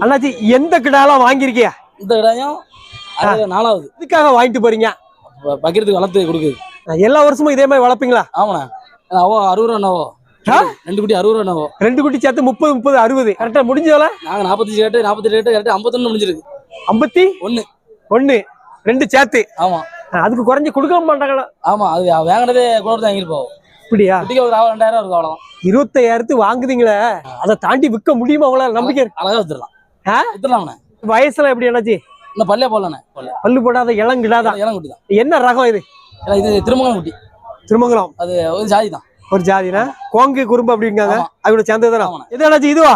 அண்ணாச்சி எந்த கிடாலாம் வாங்கியிருக்கியா? இந்த கடாயம் நாலாவது. இதுக்காக வாங்கிட்டு போறீங்க? ப- பக்கிரத்துக்கு வளர்த்து கொடுக்குது. எல்லா வருஷமும் இதே மாதிரி வளர்ப்பீங்களா? ஆமாண்ணா. அவோ அறுபது ரூபா ஆ? ரெண்டு குட்டி அறுபது ரூபா என்னவோ. ரெண்டு குட்டி சேர்த்து முப்பது முப்பது அறுபது. கரெக்டா முடிஞ்சவள நாங்க நாற்பத்தஞ்சு ரேட்டு நாற்பத்தி ரேட்டு கரெக்டாக ஐம்பத்தொன்னு முடிஞ்சிருக்கு. ஐம்பத்தி? ஒண்ணு. ஒண்ணு. ரெண்டு சேர்த்து. ஆமா. அதுக்கு குறைஞ்சு கொடுக்க மாட்டாங்களா? ஆமா அது வாங்கினதே கூட இப்படியா குட்டிக்கு ஒரு ரெண்டாயிரம் இருக்கும் அவ்வளோதான் இருபத்தையாயிரத்து வாங்குதீங்களே. அதை தாண்டி விற்க முடியுமா உங்களால? நம்பிக்கை. அழகா வித்துடலாம். ஆ? வித்துடலாம்ண்ணே வயசுல எப்படி என்னாச்சு? இந்த பல்லே போடலாண்ணே பல்ல. போடாத இளங்கிடாதான் இளம் குட்டி தான் என்ன ரகம் இது? இது திருமங்கலம் குட்டி. திருமங்கலம். அது ஒரு ஜாதி தான் ஒரு ஜாதினா? கோங்கு குறும்பு அப்படிங்காங்க. அதோட சேர்ந்ததுதானா? ஆமாண்ணே. இது என்னாச்சு இதுவா?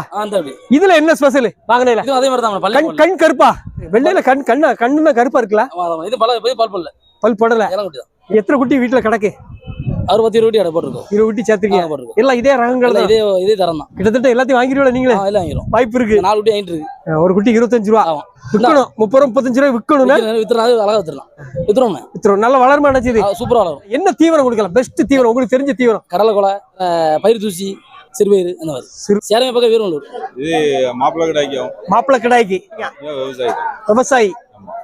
இதுல என்ன ஸ்பெஷல் இதுவும் அதே மாதிரி தான் கண் கருப்பா? வெள்ளையில கண் கண்ணா கண்ணுனா கருப்பா இருக்குல்ல? ஆமா. இது பல பால் பல்ல. பல் போடல. தான் எத்தனை குட்டி வீட்டுல கிடக்கு? அறுபத்தி இருபது அடை போட்டிருக்கோம். இருபது குட்டி சேர்த்துருக்கீங்க. போட்டிருக்கோம். எல்லாம் இதே ரகங்கள் தான். இதே இதே தரம் தான். கிட்டத்தட்ட எல்லாத்தையும் வாங்கிடுவீங்களா நீங்களே? ஆ, எல்லாம் வாங்கிரும் வாய்ப்பு இருக்கு. நாலு குட்டி வாங்கிட்டு இருக்கு. ஒரு குட்டி இருபத்தஞ்சு ரூபா. ஆமா. விற்கணும் முப்பது ரூபா முப்பத்தஞ்சு ரூபாய் விற்கணும்னா வித்துறோம் அது அழகா வித்துடலாம் வித்துறோம்ண்ணே வித்துரும். நல்ல வளர்மா நினைச்சது சூப்பரா வளரும். என்ன தீவனம் கொடுக்கலாம்? பெஸ்ட் தீவனம். உங்களுக்கு தெரிஞ்ச தீவனம். கடலை கொலை பயிர் தூசி சிறுபயிறு அந்த மாதிரி. சிறு- சேரமே பக்கம் வீரநல்லூர் இது மாப்பிள்ளை கடாய்க்கும் மாப்பிள்ளை கிடாய்க்கு. விவசாயி. விவசாயி.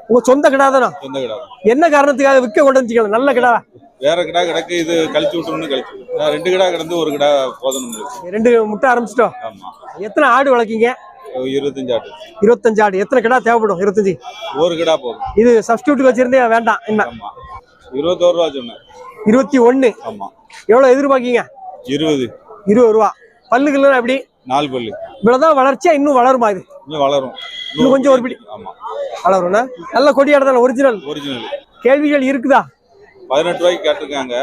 உங்க சொந்த கிடா தானே சொந்த கடை என்ன காரணத்துக்காக விற்க கொண்டு வந்துக்கலாம் நல்ல கிடா வேற கடா கிடக்கு இது கழிச்சு விட்டுருன்னு கழிச்சு. நான் ரெண்டு கடா கிடந்து ஒரு கடா போதணும் ரெண்டு முட்டை ஆரம்பிச்சிட்டோம் ஆமா. எத்தனை ஆடு வளர்க்கீங்க? இருபத்தஞ்சு ஆட்டு இருபத்தஞ்சு ஆடு. எத்தனை கிடா தேவைப்படும்? இருபத்தஞ்சு. ஒரு கடா போதும். இது சப்ஸ்டியூட் வச்சிருந்தே வேண்டாம் என்ன ஆமா. இருபத்தோரு ரூபா சொன்னேன். இருபத்தி ஒண்ணு. ஆமா. எவ்வளவு எதிர்பார்க்கீங்க? இருபது. இருபது ரூபா. பல்லுகள்லாம் எப்படி? நாலு பல்லு. இவ்வளவுதான் வளர்ச்சியா இன்னும் வளருமா இது? இன்னும் வளரும். இன்னும் கொஞ்சம் ஒரு பிடி. ஆமா. வளரும்னா? நல்ல கொடியாடு தானே ஒரிஜினல் ஒரிஜினல் கேள்விகள் இருக்குதா? பதினெட்டு ரூபாய்க்கு கேட்டிருக்காங்க.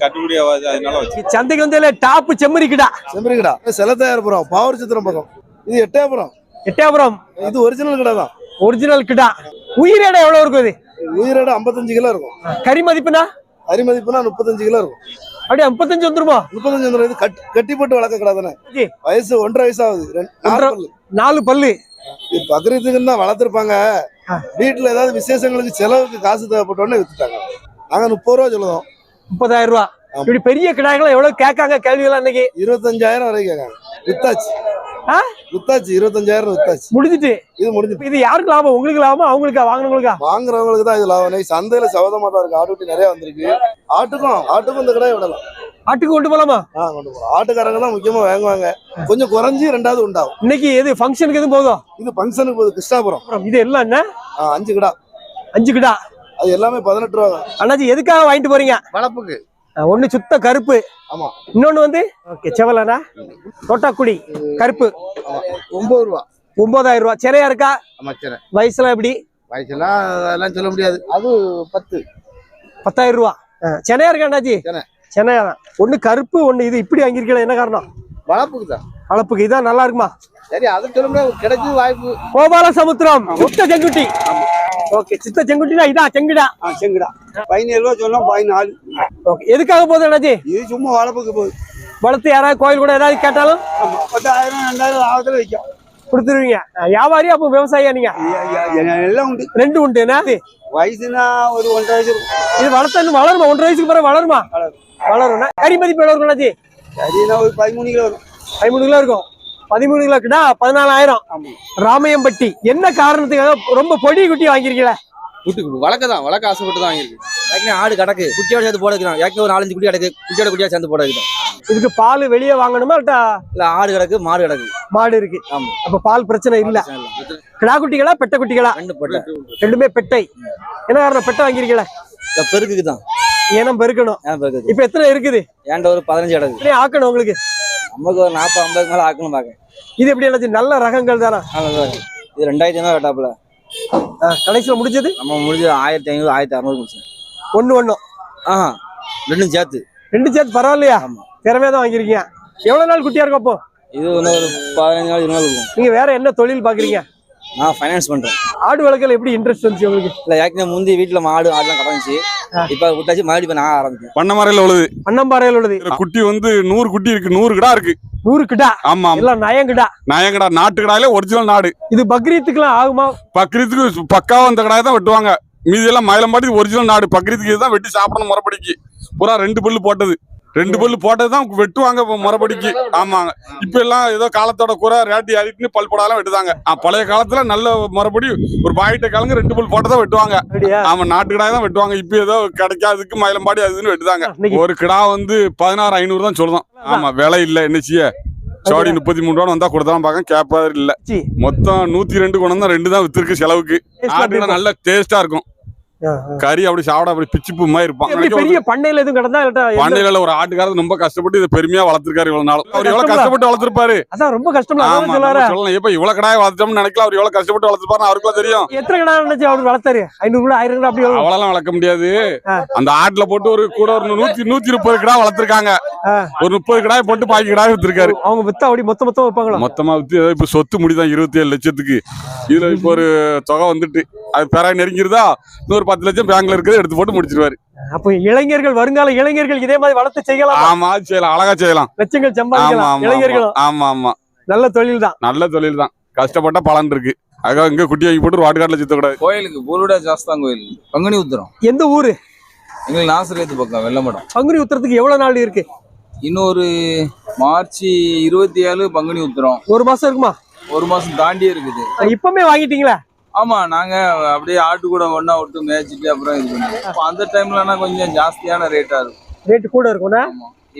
கட்டுப்படி ஆகாது அதனால வச்சு சந்தைக்கு வந்து டாப்பு செம்மறிக்கிடா. செம்பரிக்கடா செலத்தாயிரப்புறம் பாவூர் சித்திரம் பக்கம் இது எட்டயபுரம் எட்டயபுரம் இது ஒரிஜினல் கடை தான். ஒரிஜினல் கிடா. உயிரிடை எவ்வளவு இருக்கும் இது? உயிரோட ஐம்பத்தஞ்சு கிலோ இருக்கும். கறி மதிப்புனா? அரிமதிப்புனா முப்பத்தஞ்சு கிலோ இருக்கும். அப்படியே முப்பத்தஞ்சு வந்துருமா? முப்பத்தஞ்சு வந்துடும் இது கட் கட்டி போட்டு வளர்க்க கடை தானே. வயசு ஒன்றரை வயசு ஆகுது ரெண்டு- நாலு பல்லு. இது பக்ரீத்துக்குன்னு தான் வளர்த்துருப்பாங்க. வீட்டுல ஏதாவது விசேஷங்களுக்கு செலவுக்கு காசு தேவைப்பட்டோன்னே வித்துட்டாங்க. நாங்க முப்பது ரூபா சொல்லுவோம் முப்பதாயிரம் ரூபா. இப்படி பெரிய கிடாய்கள் எவ்வளவு கேட்காங்க கேள்விகள் இன்னைக்கு? இருபத்தஞ்சாயிரம் வரைக்கும் கேட்காங்க. வித்தாச்சு? வித்தாச்சு இருபத்தஞ்சாயிரம் வித்தாச்சு. முடிஞ்சிட்டு. இது முடிஞ்சு இது யாருக்கு லாபம்? உங்களுக்கு லாபம்? அவங்களுக்கா? வாங்கினவங்களுக்கா? வாங்குறவங்களுக்கு தான் இது லாபம். சந்தையில சவதமா தான் இருக்கு. ஆட்டுக்குட்டி நிறைய வந்திருக்கு. ஆட்டுக்கும் ஆட்டுக்கும் இந்த கடை விடலாம். ஆட்டுக்கு கொண்டு போலாமா? ஆ கொண்டு போகலாம் ஆட்டுக்காரங்க தான் முக்கியமா வாங்குவாங்க. கொஞ்சம் குறைஞ்சி ரெண்டாவது உண்டாகும். இன்னைக்கு எது ஃபங்க்ஷனுக்கு எதுவும் போதும் இது ஃபங்க்ஷனுக்கு போகுது. கிருஷ்ணாபுரம். இது எல்லாம் என்ன? அஞ்சு கடா. அஞ்சு கிடா. அது எல்லாமே பதினெட்டு ரூபா தான். அண்ணாச்சி எதுக்காக வாங்கிட்டு போறீங்க? வளர்ப்புக்கு அஹ் ஒண்ணு சுத்த கருப்பு. ஆமா. இன்னொன்னு வந்து ஓகே செவலனா? தோட்டாக்குடி கருப்பு. ஒன்பது ரூபா. ஒன்பதாயிரம் ரூபாய் சிறையா இருக்கா? வயசுல எப்படி? வயசுலாம் அதெல்லாம் சொல்ல முடியாது. அது பத்து. பத்தாயிரம் ரூபா. சென்னையா இருக்கா அண்ணாச்சி? சென்னை. சென்னையா தான். ஒண்ணு கருப்பு ஒண்ணு இது இப்படி வாங்கியிருக்கல என்ன காரணம்? வளர்ப்புக்கு தான். வளர்ப்புக்கு இதான் நல்லா இருக்குமா? சரி அதை சொல்ல முடியாது. கிடைச்சது வாய்ப்பு. கோபால சமுத்திரம் சித்த செங்குட்டி ஓகே சித்த செங்குட்டினா இதான் செங்குடா. செங்குடா. பதினேழு ரூபா சொன்னா பதினாலு. ஓகே எதுக்காக போகுது அண்ணாச்சி இது சும்மா வளர்ப்புக்கு போகுது. வளர்த்து யாராவது கோயில் கூட ஏதாவது கேட்டாலும் பத்தாயிரம் ரெண்டாயிரம் ஆபத்துல வைக்கும் கொடுத்துருவீங்க. அஹ் வியாபாரி அப்போ விவசாயியா நீங்க? எல்லாம் உண்டு. ரெண்டு உண்டு என்ன? வயசுனா ஒரு ஒன்றரை வயசு இது வளர்த்தா வளருமா? ஒன்றரை வயசுக்கு பிறகு வளருமா? வளரும். கறி மதிப்பு எவ்வளவு இருக்கும் அண்ணாச்சி சரினா ஒரு பதிமூணு கிலோ வரும். பதிமூணு கிலோ இருக்கும். பதிமூணு கிலோ கிட்ட பதினாலாயிரம். ஆமா. ராமையம்பட்டி. என்ன காரணத்துக்காக ரொம்ப பொடி குட்டி வாங்கியிருக்கீங்களா வீட்டுக்கு வளர்க்க தான் வளர்க்க ஆசைப்பட்டு தான் வாங்கியிருக்கு. ஏற்கனவே ஆடு கிடக்கு. குட்டியோட சேர்ந்து போட ஏற்கனவே ஒரு நாலஞ்சு குட்டி கிடக்கு. குட்டியோட குட்டியா சேர்ந்து போட இதுக்கு பால் வெளியே வாங்கணுமா இல்ல ஆடு கிடக்கு மாடு கிடக்கு. மாடு இருக்கு. ஆமா. அப்ப பால் பிரச்சனை இல்ல. கிடா குட்டிகளா பெட்ட குட்டிகளா? ரெண்டு ரெண்டுமே பெட்டை. என்ன காரணம் பெட்டை வாங்கியிருக்கீங்களா? இந்த பெருக்குக்கு தான். ஏனம் பெருக்கணும். இப்ப எத்தனை இருக்குது? ஏன்ட ஒரு பதினஞ்சு கிடக்கு. ஆக்கணும் உங்களுக்கு. நமக்கு ஒரு நாற்பது ஐம்பது மேல ஆக்கணும் பாக்க இது எப்படி என்னாச்சு? நல்ல ரகங்கள் தானே? இது ரெண்டாயிரத்தி ஐநூறு கட்டாப்புல கடைசியில முடிஞ்சது? நம்ம முடிஞ்சது ஆயிரத்தி ஐநூறு ஆயிரத்தி அறுநூறு முடிச்சேன் ஒண்ணு ஒண்ணும் ஆஹா ரெண்டும் சேர்த்து. ரெண்டு சேர்த்து பரவாயில்லையா? ஆமா. திறமையா தான் வாங்கியிருக்கீங்க. எவ்வளவு நாள் குட்டியா இருக்கும் அப்போ? இது ஒன்று ஒரு பதினஞ்சு நாள் இருபது நாள் இருக்கும். நீங்க வேற என்ன தொழில் பாக்குறீங்க? நான் ஃபைனான்ஸ் பண்றேன். ஆடு வளர்க்கல எப்படி இன்ட்ரெஸ்ட் வந்துச்சு உங்களுக்கு? இல்ல ஏற்கனவே முந்தி வீட்டுல மாடு ஆடுலாம் கிடந்துச்சு. இப்ப விட்டாச்சு மறுபடியும் இப்ப நான் ஆரம்பிச்சேன் பண்ணமரையில உள்ளது. அண்ணம்பாறையில் உள்ளது. குட்டி வந்து நூறு குட்டி இருக்கு நூறு கிடா இருக்கு. நூறு கிடா? ஆமா. எல்லாம் நயங்கிடா? நயங்கடா நாட்டு கடாயில ஒரிஜினல் நாடு. இது பக்ரீத்துக்குலாம் ஆகுமா? பக்ரீத்துக்கு பக்காவா அந்த கடாயை தான் வெட்டுவாங்க. மீதி எல்லாம் மயிலம்பாடி ஒரிஜினல் நாடு. பக்ரீத்துக்கு இதுதான் வெட்டி சாப்பிடணும் முறைப்படிக்கு. பூரா ரெண்டு புல்லு போட்டது. ரெண்டு பல்லு போட்டதுதான் வெட்டுவாங்க இப்ப முறைப்படிக்கு ஆமாங்க. இப்ப எல்லாம் ஏதோ காலத்தோட குறை ரேட்டு ஏறிட்டுன்னு பல் போடாலாம் வெட்டுதாங்க. பழைய காலத்துல நல்ல முறைப்படி ஒரு பாயிட்ட காலங்க ரெண்டு பல் போட்டதான் வெட்டுவாங்க. ஆமா நாட்டு கிடாய் தான் வெட்டுவாங்க. இப்ப ஏதோ கிடைக்காதுக்கு மயிலம்பாடி அதுன்னு வெட்டுதாங்க. ஒரு கிடா வந்து பதினாறு ஐநூறு தான் சொல்லுதான். ஆமா. விலை இல்ல என்ன செய்ய? சோடி முப்பத்தி மூணு ரூபா வந்தா கொடுத்தாலும் பார்க்க கேப்பாரு இல்ல. மொத்தம் நூத்தி ரெண்டு குணம் தான் ரெண்டு தான் வித்திருக்கு செலவுக்கு. நல்ல டேஸ்டா இருக்கும். கறி அப்படி சாப்பிட அப்படி பிச்சுப்பு மாதிரி இருப்பான். பெரிய பண்ணையில எதுவும் கிடந்தா பண்ணையில ஒரு ஆட்டுக்காரர் ரொம்ப கஷ்டப்பட்டு இதை பெருமையா வளர்த்திருக்காரு இவ்வளவு நாள். அவர் எவ்வளவு? கஷ்டப்பட்டு வளர்த்திருப்பாரு? அதான் ரொம்ப கஷ்டம் சொல்லலாம் இப்ப இவ்வளவு கடாய் வளர்த்தோம்னு நினைக்கல. அவர் எவ்வளவு கஷ்டப்பட்டு வளர்த்திருப்பாரு அவருக்குலாம் தெரியும். எத்தனை கடை நினைச்சு அவர் வளர்த்தாரு. ஐநூறு கூட ஆயிரம் கூட அப்படி? அவ்வளவு வளர்க்க முடியாது. அந்த ஆட்டுல போட்டு ஒரு கூட ஒரு நூத்தி நூத்தி முப்பது கிடா வளர்த்திருக்காங்க. ஒரு முப்பது கிடாய் போட்டு பாக்கி கிடாய் வித்திருக்காரு அவங்க வித்தா அப்படி மொத்த மொத்தம் வைப்பாங்களா மொத்தமா வித்து இப்ப சொத்து முடிதான் இருபத்தி ஏழு லட்சத்துக்கு. இதுல இப்ப ஒரு தொகை வந்துட்டு. அது பெற நெருங்கிருதா? இன்னொரு பத்து லட்சம் பேங்க்ல இருக்கிறத எடுத்து போட்டு முடிச்சிருவாரு. அப்ப இளைஞர்கள் வருங்கால இளைஞர்கள் இதே மாதிரி வளர்த்து செய்யலாம்? ஆமா செய்யலாம். அழகா செய்யலாம். லட்சங்கள் சம்பாதிக்கலாம் ஆமா இளைஞர்களும். ஆமா ஆமா. நல்ல தொழில் தான் நல்ல தொழில் தான் கஷ்டப்பட்ட பலன் இருக்கு. அதுக்காக இங்க குட்டி வாங்கி போட்டு வாட்டுக்காட்டுல சுத்தக்கூடாது. கோயிலுக்கு பூருடா ஜாஸ்தான் கோயில். பங்குனி உத்திரம். எந்த ஊரு? எங்களுக்கு நாசிரியத்து பக்கம் வெள்ளமடம் பங்குனி உத்தரத்துக்கு எவ்வளவு நாள் இருக்கு? இன்னொரு மார்ச் இருபத்தி ஏழு பங்குனி உத்திரம். ஒரு மாசம் இருக்குமா? ஒரு மாசம் தாண்டியே இருக்குது. இப்பமே வாங்கிட்டீங்களா? ஆமா நாங்க அப்படியே ஆட்டு கூட ஒண்ணா விட்டு மேய்ச்சிட்டு அப்புறம் இது பண்ணுவோம் அந்த டைம்லனா கொஞ்சம் ஜாஸ்தியான ரேட்டா இருக்கும். ரேட்டு கூட இருக்கும்னா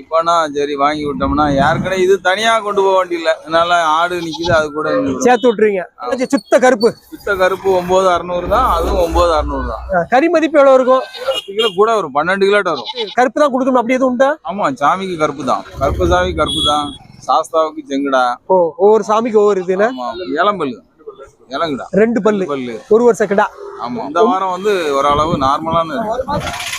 இப்பனா சரி வாங்கி விட்டோம்னா யாருக்கடை இது தனியா கொண்டு போக வேண்டியதில்ல அதனால ஆடு நிக்குது அது கூட. சேர்த்து விட்டுருவீங்க. அது சுத்த கருப்பு. சுத்த கருப்பு ஒன்பது அறுநூறு தான் அதுவும் ஒன்பது அறுநூறு தான். கறி மதிப்பு எவ்வளவு இருக்கும்? கிலோ கூட வரும் பன்னெண்டு கிலோட்ட வரும். கருப்பு தான் கொடுக்கணும் அப்படி எதுவும் உண்டா? ஆமா சாமிக்கு கருப்பு தான். கருப்பு சாமி கருப்பு தான். சாஸ்தாவுக்கு செங்கடா. ஒவ்வொரு சாமிக்கு ஒவ்வொரு இதுன்னு ஆமா இளம்பல்லு. இளங்குடா ரெண்டு பல்லு. பல்லு. ஒரு வருஷம் கிடா ஆமா இந்த வாரம் வந்து ஓரளவு நார்மலான.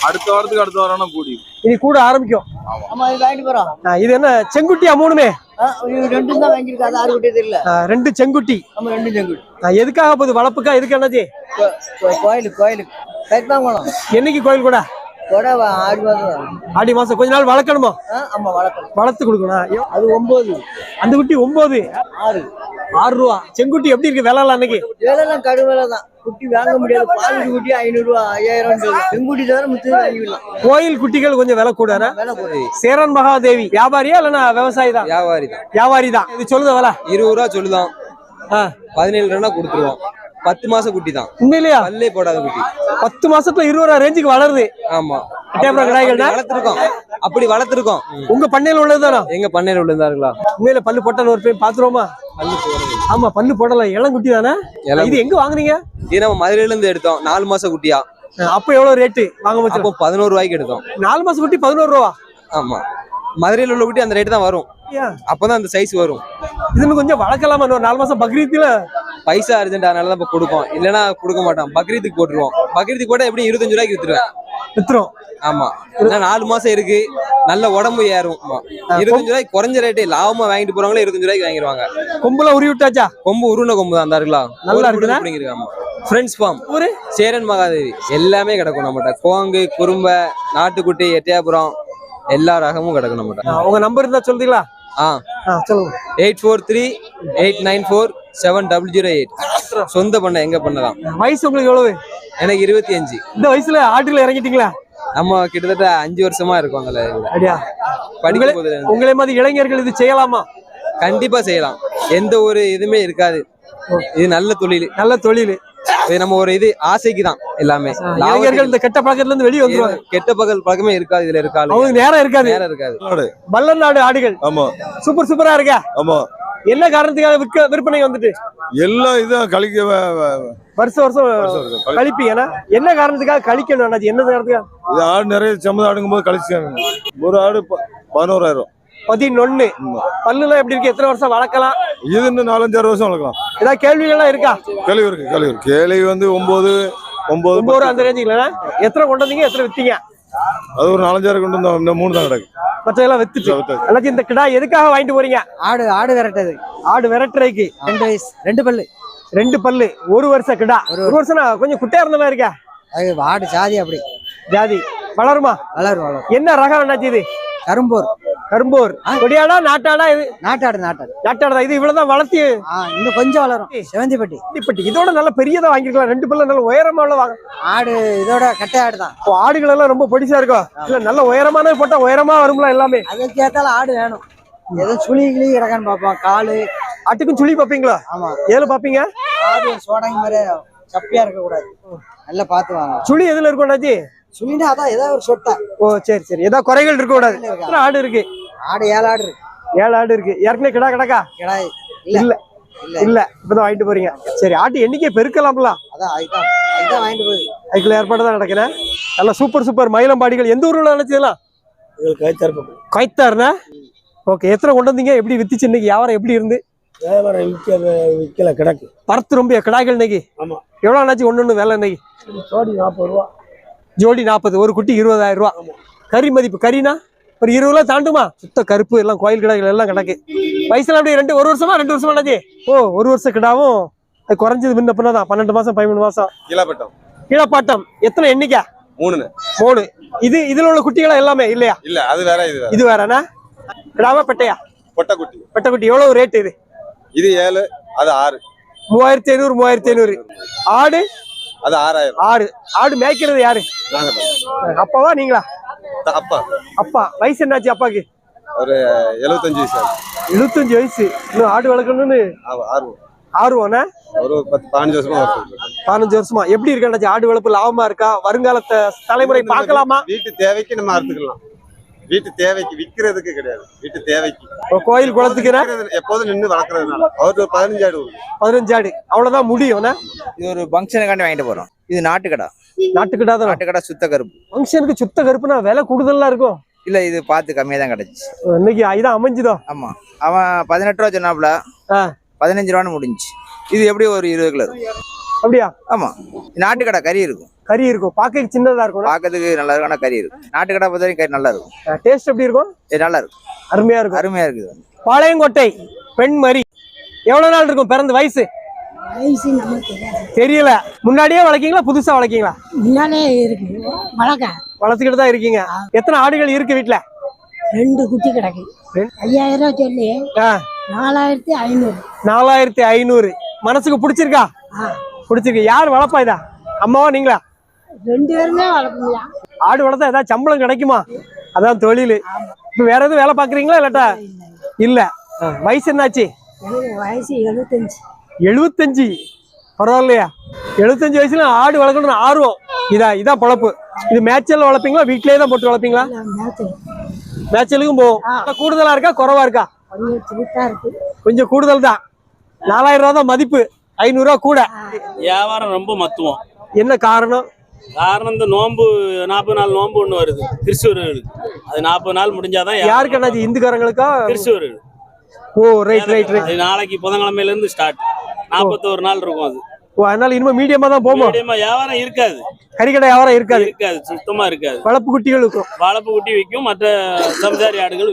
அடுத்த வாரத்துக்கு அடுத்த வாரம்னா கூடி இனி கூட ஆரம்பிக்கும். ஆமா. இது வாங்கிட்டு போறோம். இது என்ன செங்குட்டியா மூணுமே? ஆ, இது ரெண்டும் தான் வாங்கியிருக்காது ஆறு குட்டி தெரியல. ஆ, ரெண்டு செங்குட்டி. நம்ம ரெண்டும் செங்குடி ஆ, எதுக்காக போகுது? வளர்ப்புக்கா எதுக்கு என்னது? கோயிலுக்கு கோயிலுக்கு. என்னைக்கு கோயில் கூட? ஆடி மாசம் கொஞ்ச நாள் வளர்க்கணுமா? ஆமா வளர்க்கணும். வளர்த்து கொடுக்கணும் ஐயோ, அது ஒன்பது அந்த குட்டி ஒன்பது ஆறு. ஆறு ரூபா. செங்குட்டி எப்படி இருக்கு? விலை அன்னைக்கு? வேலைலாம் கடும் வேலை தான் குட்டி வாங்க முடியாது. பால் குட்டி ஐநூறு ரூபா. ஐயாயிரம் செங்குட்டி தவிர முத்து வாங்கிடலாம் கோயில் குட்டிகள் கொஞ்சம் விலை கூட வேலை போடுறது சேரன் மகாதேவி வியாபாரியா இல்லைன்னா விவசாயி தான் வியாபாரி தான் வியாபாரி தான் இது சொல்லுத விலை? இருபது ரூபா சொல்லுதான். பதினேழு ரூபா கொடுத்துருவோம் பத்து மாசம் குட்டி தான். உண்மையிலேயா? பல்லே போடாத குட்டி. பத்து மாசத்துல இருபது ரூபா ரேஞ்சுக்கு வளருது. ஆமா. வளர்த்திருக்கோம். அப்படி வளர்த்திருக்கோம். உங்க பண்ணையில உள்ளதுதானா? எங்க பண்ணையில உள்ளதாருங்களா உண்மையில பல்லு போட்டாலும் ஒரு போய் பாத்துருவோமா பல்லு ஆமா பல்லு போடலாம். இளங்குட்டி தானே இது எங்க வாங்குனீங்க? இது நம்ம மதுரையில இருந்து எடுத்தோம். நாலு மாசம் குட்டியா. அப்ப எவ்வளவு ரேட்டு வாங்க அப்போ பதினோரு ரூபாய்க்கு எடுத்தோம். நாலு மாசம் குட்டி பதினோரு ரூபா? ஆமா. மதுரையில உள்ள குட்டி அந்த ரேட்டு தான் வரும்? அப்பதான் அந்த சைஸ் வரும். இதுன்னு கொஞ்சம் வளர்க்கலாமா? நாலு மாசம் பக்ரீத்துல? பைசா அர்ஜென்ட் அதனால தான் இப்ப கொடுப்போம். இல்லைன்னா கொடுக்க மாட்டோம். பக்ரீத்துக்கு போட்டுருவோம். பக்ரீத்துக்கு போட்டா எப்படி இருபத்தஞ்சு ரூபாய்க்கு வித்துருவேன்? வித்துரும். ஆமா. ஏன்னா நாலு மாசம் இருக்கு. நல்ல உடம்பு ஏறும். இருபத்தஞ்சு ரூபாய்க்கு குறைஞ்ச ரேட்டு லாபமா வாங்கிட்டு போறவங்களே இருபத்தஞ்சு ரூபாய்க்கு வாங்கிடுவாங்க கொம்புல உருவி விட்டாச்சா? கொம்பு உருண்ட கொம்பு தான். இருக்குல்ல? நல்லா இருக்குதா? பிடிங்கிருக்காமா ஃப்ரெண்ட்ஸ் ஃபார்ம் ஊரு? சேரன் மகாதேவி. எல்லாமே கிடக்கும் நம்மகிட்ட. கோங்கு குறும்ப நாட்டுக்குட்டி எட்டயாபுரம் எல்லா ரகமும் கிடக்கும் நம்மகிட்ட. உங்க நம்பர் இருந்தா சொல்றீங்களா? ஆ, சொல்லுங்க. Eight four three eight nine four seven double zero eight சொந்த பண்ண எங்க பண்ணலாம் வயசு உங்களுக்கு எவ்வளவு? எனக்கு இருபத்தி அஞ்சு. இந்த வயசுல ஆட்டுல இறங்கிட்டீங்களா? நம்ம கிட்டத்தட்ட அஞ்சு வருஷமா இருக்கோம் அதுல அப்படியா? உங்களை மாதிரி இளைஞர்கள் இது செய்யலாமா? கண்டிப்பா செய்யலாம். எந்த ஒரு இதுவுமே இருக்காது. இது நல்ல தொழில். நல்ல தொழில். இது நம்ம ஒரு இது ஆசைக்கு தான் எல்லாமே. இளைஞர்கள் இந்த கெட்ட பழக்கத்துல இருந்து வெளியே வந்துருவாங்க. கெட்ட பகல் பழக்கமே இருக்காது இதுல இருக்காது. அவங்களுக்கு நேரம் இருக்காது. நேரம் இருக்காது. பல்லநாடு ஆடுகள். ஆமா. சூப்பர் சூப்பரா இருக்கா? ஆமா. என்ன காரணத்துக்காக விற்க விற்பனை வந்துட்டு? எல்லாம் இதான் கழிக்க வருஷம் வருஷம் கழி- கழிப்பீங்கன்னா என்ன காரணத்துக்காக கழிக்கணும் அண்ணாச்சி? என்ன காரணத்துக்காக? இது ஆடு நிறைய சம்மந்த ஆடுங்கும் போது கழிச்சாங்க ஒரு ஆடு பதினோராயிரம் பதினொன்னு. பல்லுலாம் எப்படி இருக்கு? எத்தனை வருஷம் வளர்க்கலாம்? இது இன்னும் நாலஞ்சாறு வருஷம் வளர்க்கலாம். ஏதாவது கேள்விகள்லாம் இருக்கா? கேள்வி இருக்கு கேள்வி இருக்கு. கேள்வி வந்து ஒன்பது ஒன்பது ஒன்பது அந்த ரேஞ்சுங்களா எத்தனை கொண்டு வந்தீங்க? எத்தனை வித்தீங்க? அது ஒரு நாலஞ்சாறு கொண்டு வந்தோம். இன்னும் மூணு தான் கிடக்கு. மற்றதெல்லாம் வித்துட்டு. வித்தாச்சு. அண்ணாச்சி இந்த கிடா எதுக்காக வாங்கிட்டு போறீங்க? ஆடு ஆடு விரட்டது ஆடு விரட்டுறைக்கு ரெண்டு வயசு ரெண்டு பல்லு. ரெண்டு பல்லு ஒரு வருஷம் கிடா. ஒரு வருஷம் கொஞ்சம் குட்டையா இருந்த மாதிரி இருக்கா. அது ஆடு சாதி அப்படி. ஜாதி. வளருமா? வளரும் வளரும். என்ன ரகம் அண்ணாச்சி இது? கரும்பூர். கரும்பூர். கொடியாடா நாட்டாடா இது? நாட்டாடு நாட்டாடு. நாட்டாடா இது இவ்வளவுதான் வளர்த்தி? இன்னும் கொஞ்சம் வளரும். செவந்திப்பட்டி. இப்படி இதோட நல்ல பெரியதா வாங்கிருக்கலாம். ரெண்டு பல்ல நல்ல உயரமா உள்ள வாங்க. ஆடு இதோட கட்டை ஆடு தான் இப்போ ஆடுகள் எல்லாம் ரொம்ப பொடிசா இருக்கும் இல்ல நல்ல உயரமான போட்டா உயரமா வரும்ல எல்லாமே? அதுக்கு ஏத்தாலும் ஆடு வேணும். ஏதோ சுழி கிளி கிடக்கான்னு பார்ப்போம். காலு. ஆட்டுக்கும் சுழி பாப்பீங்களா ஆமா. ஏழு பாப்பீங்க ஆடு சோடங்க மாதிரி சப்பியா இருக்க கூடாது நல்லா பார்த்து வாங்க. சுழி எதுல இருக்கும் அண்ணாச்சி? சுழினா அதான் ஏதோ ஒரு சொட்டை. ஓ சரி சரி. ஏதாவது குறைகள் இருக்க கூடாது. எத்தனை ஆடு இருக்கு. ஆடு ஏழு ஆடு இருக்கு. ஏழு ஆடு இருக்கு. ஏற்கனவே கிடா கிடக்கா? கிடாய் இல்ல. இல்ல. இல்ல. இப்பதான் வாங்கிட்டு போறீங்க. சரி ஆட்டு எண்ணிக்கை பெருக்கலாம்ல. அதான் அதுதான். அதுதான் வாங்கிட்டு போகுது. அதுக்குள்ள ஏற்பாடு தான் நடக்கிறேன் நல்லா சூப்பர் சூப்பர் மயிலம்பாடிகள். எந்த ஊர்ல நினைச்சதெல்லாம்? கைத்தாருண்ணா ஓகே எத்தனை கொண்டு வந்தீங்க? எப்படி வித்துச்சு இன்னைக்கு? வியாபாரம் எப்படி இருந்து? விற்கல கிடக்கு. பரத்து ரொம்ப கிடாய்கள் இன்னைக்கு. ஆமா. எவ்வளவு ஆனாச்சு ஒண்ணு ஒண்ணு வேலை இன்னைக்கு? சோடி நாற்பது ரூபா. ஜோடி நாற்பது ஒரு குட்டி இருபதாயிரம் ரூபா. கறி மதிப்பு கறினா ஒரு இருபது ரூபா தாண்டுமா? சுத்த கருப்பு எல்லாம் கோயில் கிடாய்கள் எல்லாம் கிடக்கு. வயசுல அப்படியே ரெண்டு ஒரு வருஷமா ரெண்டு வருஷமா ஆனாச்சு ஓ ஒரு வருஷம் கிடாவும் அது குறைஞ்சது முன்ன பின்ன தான். பன்னெண்டு மாசம் பதிமூணு மாசம். கீழப்பட்டம். கீழப்பாட்டம். எத்தனை எண்ணிக்கை? மூணுன்னு. மூணு. இது இதுல உள்ள குட்டிகள் எல்லாமே இல்லையா? இல்ல அது வேற இது இது வேறனா? கிடாவா பெட்டையா? பொட்டக்குட்டி. பெட்டைக்குட்டி. எவ்வளவு ரேட் இது? இது ஏழு அது ஆறு. மூவாயிரத்தி ஐநூறு மூவாயிரத்தி ஐநூறு. ஆடு? அது ஆறாயிரம். ஆடு ஆடு மேய்க்கிறது யாரு. அப்பாவா நீங்களா? அப்பா. அப்பா. வயசு என்னாச்சு அப்பாக்கு? ஒரு எழுபத்தஞ்சு வயசு. எழுபத்தஞ்சு வயசு. இன்னும் ஆடு வளர்க்கணும்னு? ஆர்வம். ஆர்வம்னா? ஒரு பத்து பதினஞ்சு வருஷமா பதினஞ்சு வருஷமா. எப்படி இருக்கா? ஆடு வளர்ப்பு லாபமா இருக்கா? வருங்காலத்தை தலைமுறை பார்க்கலாமா? வீட்டு தேவைக்கு நம்ம அறுத்துக்கலாம். வீட்டு தேவைக்கு விக்கிறதுக்கு கிடையாது. வீட்டு தேவைக்கு. கோயில் குளத்துக்குனா விக்கிறது எப்போதும் நின்று வளர்க்கறதுனால. அவருக்கு ஒரு பதினஞ்சு ஆடு பதினஞ்சு ஆடு. அவ்வளவுதான் முடியும் இது ஒரு ஃபங்க்ஷனுக்காண்டி வாங்கிட்டு போறோம். இது நாட்டுக்கடா. நாட்டுக்கிட்டா தான்? நாட்டுக்கடா சுத்த கருப்பு. ஃபங்க்ஷனுக்கு சுத்த கருப்புனா விலை கூடுதலா இருக்கும்? இல்ல இது பார்த்து கம்மியா தான் கிடைச்சு. இன்னைக்கு இதான் அமைஞ்சுதோ? ஆமா. அவன் பதினெட்டு ரூபா சொன்னாப்ல. பதினஞ்சு ரூபான்னு முடிஞ்சுச்சு. இது எப்படி ஒரு இருபது கிலோ அப்படியா? ஆமா. நாட்டுக்கடா கறி இருக்கும். கறி இருக்கும். பார்க்க சின்னதா இருக்கும். பார்க்கறதுக்கு நல்லா இருக்கும். ஆனா கறி இருக்கும். நாட்டுக்கடா பொறுத்த வரைக்கும் கறி நல்லா இருக்கும். டேஸ்ட் எப்படி இருக்கும்? நல்லா இருக்கும். அருமையா இருக்கும். அருமையா இருக்குது. பாளையங்கோட்டை பெண் மரி எவ்வளவு நாள் இருக்கும் பிறந்த? வயசு? வயசு நமக்கு தெரியாது. தெரியல. முன்னாடியே வளர்க்கீங்களா? புதுசா வளர்க்கீங்களா? இருக்கு. வழக்க வளர்த்துக்கிட்டு தான் இருக்கீங்க. எத்தனை ஆடுகள் இருக்கு வீட்டுல ரெண்டு குட்டி கிடக்கு. ரெண்டு- ஐயாயிரம் ரூபா சொல்லி. ஆ, நாலாயிரத்தி ஐநூறு. நாலாயிரத்தி ஐநூறு. மனசுக்கு பிடிச்சிருக்கா? ஆ. பிடிச்சிருக்கு யார் வளர்ப்பா இதா? அம்மாவா நீங்களா? ரெண்டு பேருமே வளர்ப்பீங்களா ஆடு வளர்த்தா ஏதாவது சம்பளம் கிடைக்குமா? அதான் தொழில். இப்ப வேற எதுவும் வேலை பாக்குறீங்களா இல்லாட்டா? இல்ல. வயசு என்னாச்சு? வயசு எழுபத்தஞ்சு எழுபத்தஞ்சு பரவாயில்லையா? எழுபத்தஞ்சு வயசுல ஆடு வளர்க்கணும்னு ஆர்வம். இதா இதான் பொழப்பு. இது மேய்ச்சல் வளர்ப்பீங்களா? வீட்டிலேயே தான் போட்டு வளர்ப்பீங்களா? மேய்ச்சலுக்கும் போகும். கூடுதலா இருக்கா? குறைவா இருக்கு? கொஞ்சம் கூடுதல் தான். நாலாயிரம் ரூபா தான் மதிப்பு. ஐநூறு ரூபா கூட. வியாபாரம் ரொம்ப மத்துவோம். என்ன காரணம்? காரணம் இந்த நோன்பு நாற்பது நாள் நோன்பு ஒன்று வருது. கிறிஸ்துவர் அது நாற்பது நாள் முடிஞ்சாதான் யாருக்கு அண்ணாச்சி? இந்துக்காரங்களுக்கா? கிறிஸ்துவர் ஓ ரைட் ரைட் ரைட் நாளைக்கு புதன்கிழமையில இருந்து ஸ்டார்ட் நாற்பத்தோரு நாள் இருக்கும் அது. ஓ அதனால இனிமே மீடியமா தான் போமா? மீடியமா வியாபாரம் இருக்காது. கறிக்கடை வியாபாரம் இருக்காது. இருக்காது சுத்தமா இருக்காது. வளர்ப்பு குட்டிகள் இருக்கும் வாழைப்பு குட்டி விற்கும் மற்ற சம்சாரி ஆடுகள்